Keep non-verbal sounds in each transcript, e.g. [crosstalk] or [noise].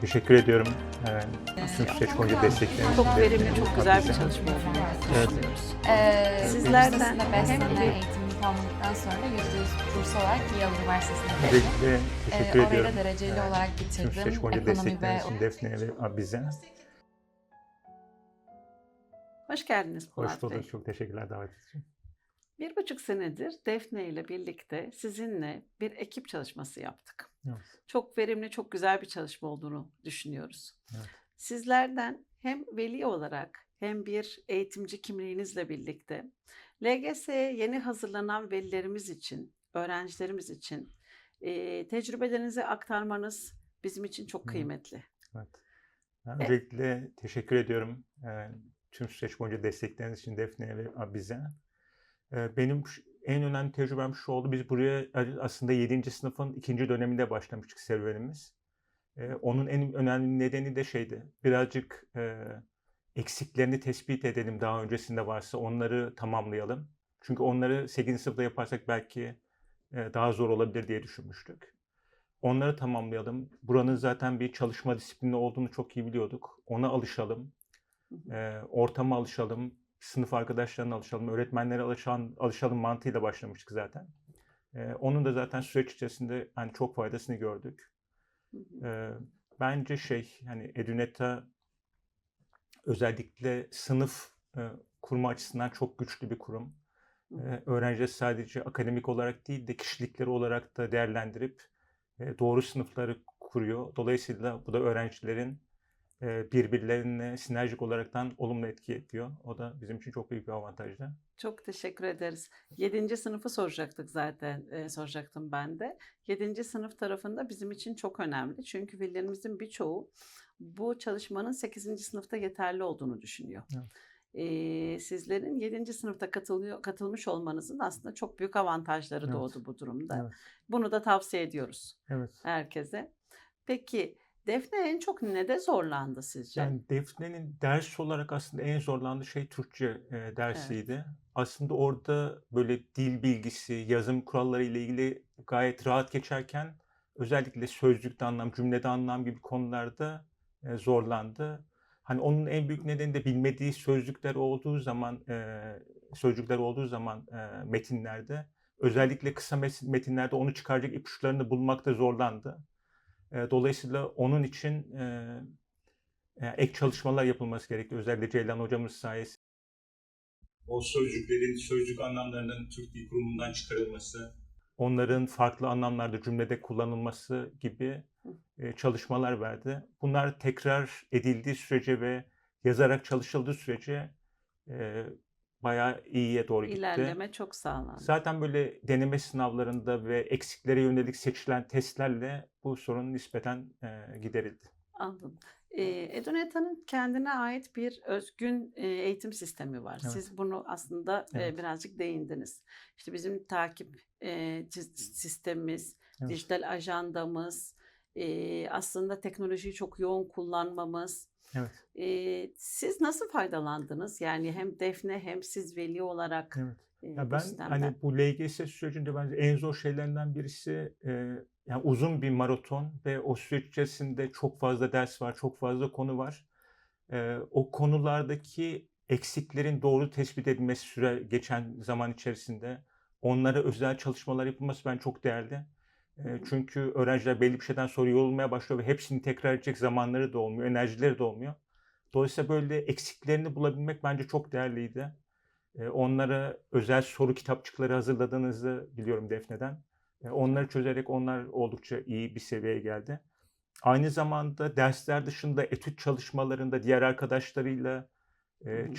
Teşekkür ediyorum. Ee, tüm süreç boyunca destekleriniz Çok için. verimli, çok güzel bir çalışma olduğunu Evet. düşünüyoruz. Ee, Sizlerden beş hem bir- eğitimimi tamamladıktan sonra %100 burs olarak Yale Üniversitesi'ne girdim. Öncelikle Ee, teşekkür orayı ediyorum. da dereceli Ee, olarak Tüm bitirdim. süreç boyunca Ekonomi ve destekleriniz için Defne'ye ve Abiz'e. Hoş geldiniz Polat Hoş bulduk. Bey. Çok teşekkürler davet için. Bir buçuk senedir Defne ile birlikte sizinle bir ekip çalışması yaptık. Evet. Çok verimli, çok güzel bir çalışma olduğunu düşünüyoruz. Evet. Sizlerden hem veli olarak hem bir eğitimci kimliğinizle birlikte LGS'ye yeni hazırlanan velilerimiz için, öğrencilerimiz için eee, tecrübelerinizi aktarmanız bizim için çok kıymetli. Evet. Ben öncelikle teşekkür ediyorum. Ee, tüm süreç boyunca destekleriniz için Defne'ye ve Abiz'e. Ee, benim en önemli tecrübem şu oldu. Biz buraya aslında 7. sınıfın ikinci döneminde başlamıştık serüvenimiz. Ee, onun en önemli nedeni de şeydi. Birazcık e, eksiklerini tespit edelim daha öncesinde varsa onları tamamlayalım. Çünkü onları 8. sınıfta yaparsak belki e, daha zor olabilir diye düşünmüştük. Onları tamamlayalım. Buranın zaten bir çalışma disiplini olduğunu çok iyi biliyorduk. Ona alışalım. E, ortama alışalım. Sınıf arkadaşlarına alışalım. Öğretmenlere alışan, alışalım mantığıyla başlamıştık zaten. E, onun da zaten süreç içerisinde hani çok faydasını gördük. E, bence şey hani Eduneta özellikle sınıf e, kurma açısından çok güçlü bir kurum. E, öğrencileri sadece akademik olarak değil de kişilikleri olarak da değerlendirip e, doğru sınıfları kuruyor. Dolayısıyla bu da öğrencilerin birbirlerine sinerjik olaraktan olumlu etki ediyor. O da bizim için çok büyük bir avantajdı. Çok teşekkür ederiz. Yedinci sınıfı soracaktık zaten, e, soracaktım ben de. Yedinci sınıf tarafında bizim için çok önemli. Çünkü velilerimizin birçoğu bu çalışmanın sekizinci sınıfta yeterli olduğunu düşünüyor. Evet. E, sizlerin yedinci sınıfta katılıyor, katılmış olmanızın aslında çok büyük avantajları Evet. doğdu bu durumda. Evet. Bunu da tavsiye ediyoruz Evet. herkese. Peki Defne en çok nede zorlandı sizce? Yani Defne'nin ders olarak aslında en zorlandığı şey Türkçe e, dersiydi. Aslında orada böyle dil bilgisi, yazım kuralları ile ilgili gayet rahat geçerken özellikle sözlükte anlam, cümlede anlam gibi konularda e, zorlandı. Hani onun en büyük nedeni de bilmediği sözcükler olduğu zaman, e, sözcükler olduğu zaman e, metinlerde, özellikle kısa metinlerde onu çıkaracak ipuçlarını bulmakta zorlandı. E, dolayısıyla onun için e, ek çalışmalar yapılması gerekti. Özellikle Ceylan hocamız sayesinde. O sözcüklerin sözcük anlamlarının Türk Dil Kurumu'ndan çıkarılması, onların farklı anlamlarda cümlede kullanılması gibi e, çalışmalar verdi. Bunlar tekrar edildiği sürece ve yazarak çalışıldığı sürece e, bayağı iyiye doğru gitti. İlerleme çok sağlandı. Zaten böyle deneme sınavlarında ve eksiklere yönelik seçilen testlerle bu sorun nispeten e, giderildi. Anladım. Eee, Eduneta'nın kendine ait bir özgün eee, eğitim sistemi var. Evet. Siz bunu aslında eee, Evet. birazcık değindiniz. İşte bizim takip sis- sistemimiz, Evet. dijital ajandamız, eee, aslında teknolojiyi çok yoğun kullanmamız. Evet. Eee, siz nasıl faydalandınız? Yani hem Defne hem siz veli olarak Evet. Ya ben sistemden. hani bu LGS sürecinde bence en zor şeylerinden birisi e, yani uzun bir maraton ve o süreç içerisinde çok fazla ders var, çok fazla konu var. E, o konulardaki eksiklerin doğru tespit edilmesi süre geçen zaman içerisinde onlara özel çalışmalar yapılması ben çok değerli. Çünkü öğrenciler belli bir şeyden sonra yorulmaya başlıyor ve hepsini tekrar edecek zamanları da olmuyor, enerjileri de olmuyor. Dolayısıyla böyle eksiklerini bulabilmek bence çok değerliydi. Onlara özel soru kitapçıkları hazırladığınızı biliyorum Defne'den. Onları çözerek onlar oldukça iyi bir seviyeye geldi. Aynı zamanda dersler dışında etüt çalışmalarında diğer arkadaşlarıyla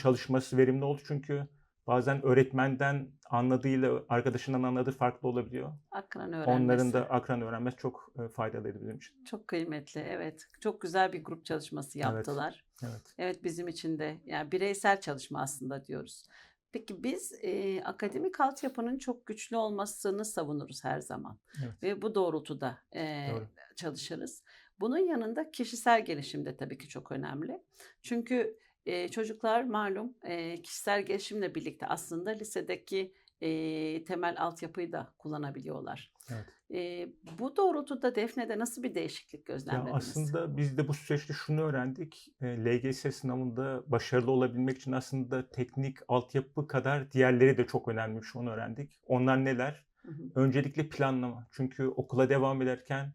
çalışması verimli oldu. Çünkü bazen öğretmenden anladığıyla arkadaşından anladığı farklı olabiliyor. Akran öğrenmesi. Onların da akran öğrenmesi çok e, faydalıydı bizim için. Çok kıymetli, evet. Çok güzel bir grup çalışması Evet. yaptılar. Evet. Evet bizim için de yani bireysel çalışma aslında diyoruz. Peki biz e, akademik altyapının çok güçlü olmasını savunuruz her zaman Evet. ve bu doğrultuda e, Doğru. çalışırız. Bunun yanında kişisel gelişim de tabii ki çok önemli. Çünkü e, çocuklar malum e, kişisel gelişimle birlikte aslında lisedeki eee, temel altyapıyı da kullanabiliyorlar. Evet. Eee, bu doğrultuda Defne'de nasıl bir değişiklik Ya gözlemlediniz? aslında biz de bu süreçte şunu öğrendik. E, LGS sınavında başarılı olabilmek için aslında teknik altyapı kadar diğerleri de çok önemliymiş. Onu öğrendik. Onlar neler? Hı hı. Öncelikle planlama. Çünkü okula devam ederken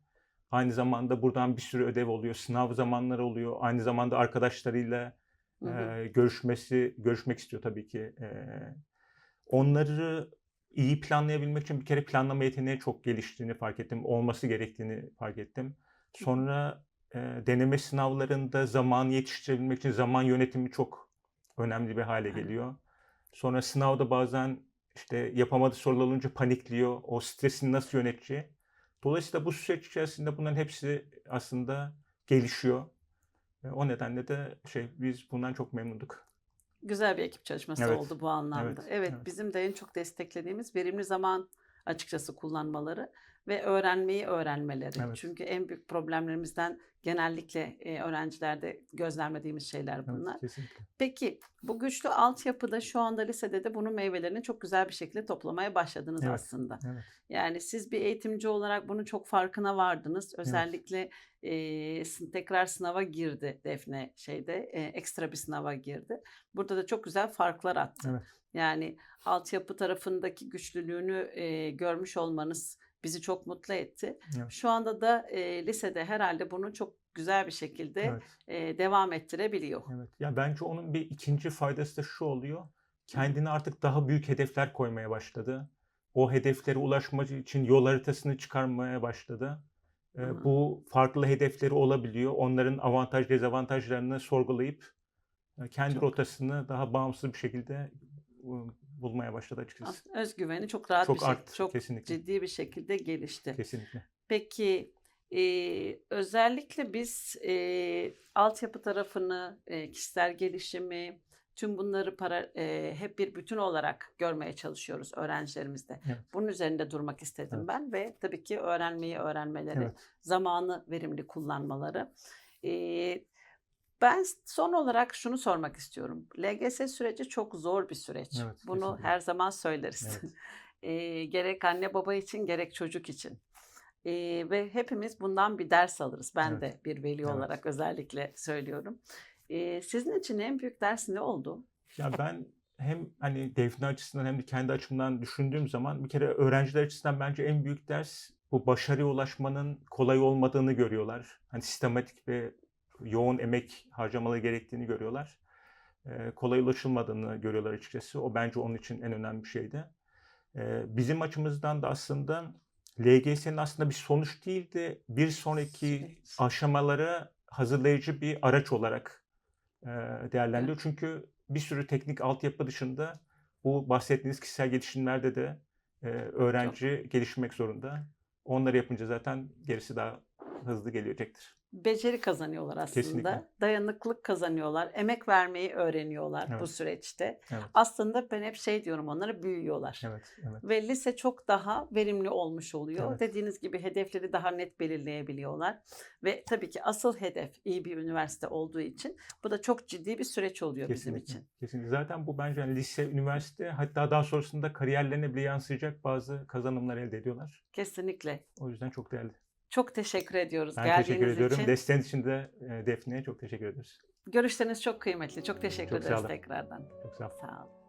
aynı zamanda buradan bir sürü ödev oluyor. Sınav zamanları oluyor. Aynı zamanda arkadaşlarıyla Hı hı. e, görüşmesi, görüşmek istiyor tabii ki. E, onları iyi planlayabilmek için bir kere planlama yeteneği çok geliştiğini fark ettim. Olması gerektiğini fark ettim. Sonra e, deneme sınavlarında zamanı yetiştirebilmek için zaman yönetimi çok önemli bir hale geliyor. Sonra sınavda bazen işte yapamadığı sorular olunca panikliyor. O stresini nasıl yöneteceği. Dolayısıyla bu süreç içerisinde bunların hepsi aslında gelişiyor. O nedenle de şey biz bundan çok memnunduk. Güzel bir ekip çalışması Evet, oldu bu anlamda. evet, Evet, evet. bizim de en çok desteklediğimiz verimli zaman açıkçası kullanmaları ve öğrenmeyi öğrenmeleri. Evet. Çünkü en büyük problemlerimizden genellikle e, öğrencilerde gözlemlediğimiz şeyler bunlar. Evet, kesinlikle. Peki bu güçlü altyapıda şu anda lisede de bunun meyvelerini çok güzel bir şekilde toplamaya başladınız Evet, aslında. Evet. Yani siz bir eğitimci olarak bunun çok farkına vardınız. Özellikle e, sı- tekrar sınava girdi Defne şeyde e, ekstra bir sınava girdi. Burada da çok güzel farklar attı. Evet. Yani altyapı tarafındaki güçlülüğünü e, görmüş olmanız bizi çok mutlu etti. Evet. Şu anda da e, lisede herhalde bunu çok güzel bir şekilde Evet. e, devam ettirebiliyor. Evet. Ya bence onun bir ikinci faydası da şu oluyor. Kendine artık daha büyük hedefler koymaya başladı. O hedeflere ulaşmak için yol haritasını çıkarmaya başladı. Hı. Bu farklı hedefleri olabiliyor. Onların avantaj dezavantajlarını sorgulayıp e, kendi Çok. rotasını daha bağımsız bir şekilde e, bulmaya başladı açıkçası. Aslında özgüveni çok rahat bir Çok şey, arttı çok kesinlikle. ciddi bir şekilde gelişti. Kesinlikle. Peki eee, özellikle biz eee, altyapı tarafını, eee, kişisel gelişimi, tüm bunları para, eee, hep bir bütün olarak görmeye çalışıyoruz öğrencilerimizde. Evet. Bunun üzerinde durmak istedim Evet. ben ve tabii ki öğrenmeyi öğrenmeleri, Evet. zamanı verimli kullanmaları. Eee, ben son olarak şunu sormak istiyorum. LGS süreci çok zor bir süreç. Evet, Bunu kesinlikle. her zaman söyleriz. Evet. [laughs] Eee, gerek anne baba için gerek çocuk için. Eee, ve hepimiz bundan bir ders alırız. Ben Evet. de bir veli Evet. olarak özellikle söylüyorum. Eee, sizin için en büyük ders ne oldu? Ya ben hem hani Defne açısından hem de kendi açımdan düşündüğüm zaman bir kere öğrenciler açısından bence en büyük ders bu başarıya ulaşmanın kolay olmadığını görüyorlar. Hani sistematik ve yoğun emek harcamaları gerektiğini görüyorlar. Ee, kolay ulaşılmadığını görüyorlar açıkçası. O bence onun için en önemli bir şeydi. Ee, bizim açımızdan da aslında LGS'nin aslında bir sonuç değil de bir sonraki aşamalara hazırlayıcı bir araç olarak e, değerlendiriyor. Çünkü bir sürü teknik altyapı dışında bu bahsettiğiniz kişisel gelişimlerde de e, öğrenci gelişmek zorunda. Onları yapınca zaten gerisi daha hızlı gelecektir. Beceri kazanıyorlar aslında. Kesinlikle. Dayanıklılık kazanıyorlar. Emek vermeyi öğreniyorlar bu Evet. süreçte. Evet. Aslında ben hep şey diyorum onlara büyüyorlar. Evet, evet. Ve lise çok daha verimli olmuş oluyor. Evet. Dediğiniz gibi hedefleri daha net belirleyebiliyorlar. Ve tabii ki asıl hedef iyi bir üniversite olduğu için bu da çok ciddi bir süreç oluyor bizim Kesinlikle. için. Kesinlikle. Zaten bu bence hani lise, üniversite hatta daha sonrasında kariyerlerine bile yansıyacak bazı kazanımlar elde ediyorlar. Kesinlikle. O yüzden çok değerli. Çok teşekkür ediyoruz Ben geldiğiniz teşekkür ediyorum. için. Desteğin için de e, Defne'ye çok teşekkür ederiz. Görüşleriniz çok kıymetli. Çok teşekkür Çok sağ ederiz olun. tekrardan. Çok sağ ol. Sağ olun.